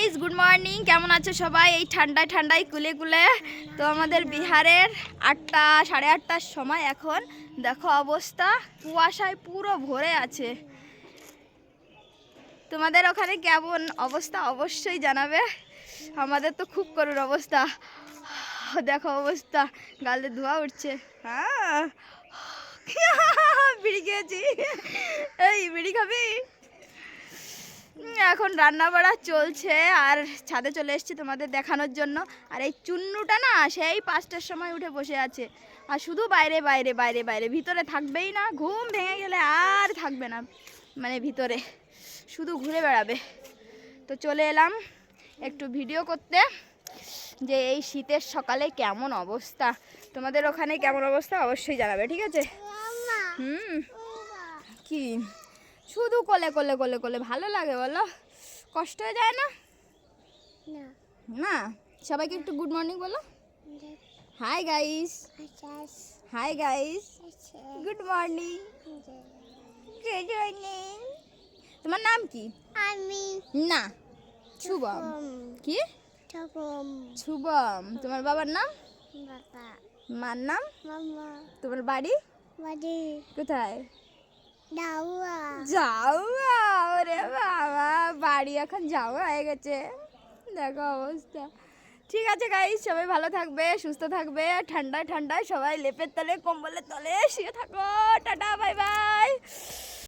Guys good morning কেমন আছো সবাই? এই ঠান্ডায় ঠান্ডায় কুলে কুলে। তো আমাদের বিহারের আটটা, সাড়ে আটটার সময় এখন। দেখো অবস্থা, কুয়াশায় পুরো ভরে আছে। তোমাদের ওখানে কেমন অবস্থা? অবশ্যই জানাবে। আমাদের তো খুব করুণ অবস্থা। দেখো অবস্থা, গালে ধোয়া উঠছে। হ্যাঁ। বিড়ি খেয়েছি। এই, বিড়ি খাবি? এখন রান্না বাড়া চলছে আর ছাদে চলে এসেছি তোমাদের দেখানোর জন্য। আর এই চুন্নুটা না সেই পাঁচটার সময় উঠে বসে আছে। আর শুধু বাইরে বাইরে বাইরে বাইরে ভিতরে থাকবেই না ঘুম ভেঙে গেলে আর থাকবে না। মানে ভিতরে শুধু ঘুরে বেড়াবে। তো চলে এলাম একটু ভিডিও করতে যে এই শীতের সকালে কেমন অবস্থা। তোমাদের ওখানে কেমন অবস্থা অবশ্যই জানাবে ঠিক আছে? হুম। কি? শুধু কোলে কোলে কোলে কোলে। ভালো লাগে বলো? কষ্ট হয়ে যায় না? না। সবাইকে একটু গুড মর্নিং বলো। Hi guys hi guys good morning good morning তোমার নাম কি? আমি না। শুভম। কি? তখন শুভম। তোমার বাবার নাম? বাবা। মার নাম? মামা। তোমার বাড়ি? বাড়ি। কোথায়? দাওয়া যাও ওরে বাবা, বাড়ি এখন যাও হয়ে গেছে। দেখো অবস্থা। ঠিক আছে গাই সবাই ভালো থাকবে, সুস্থ থাকবে, ঠান্ডায় ঠান্ডায় সবাই লেপের তলে, কম্বলের তলে, শুয়ে থাকো। Tata bye bye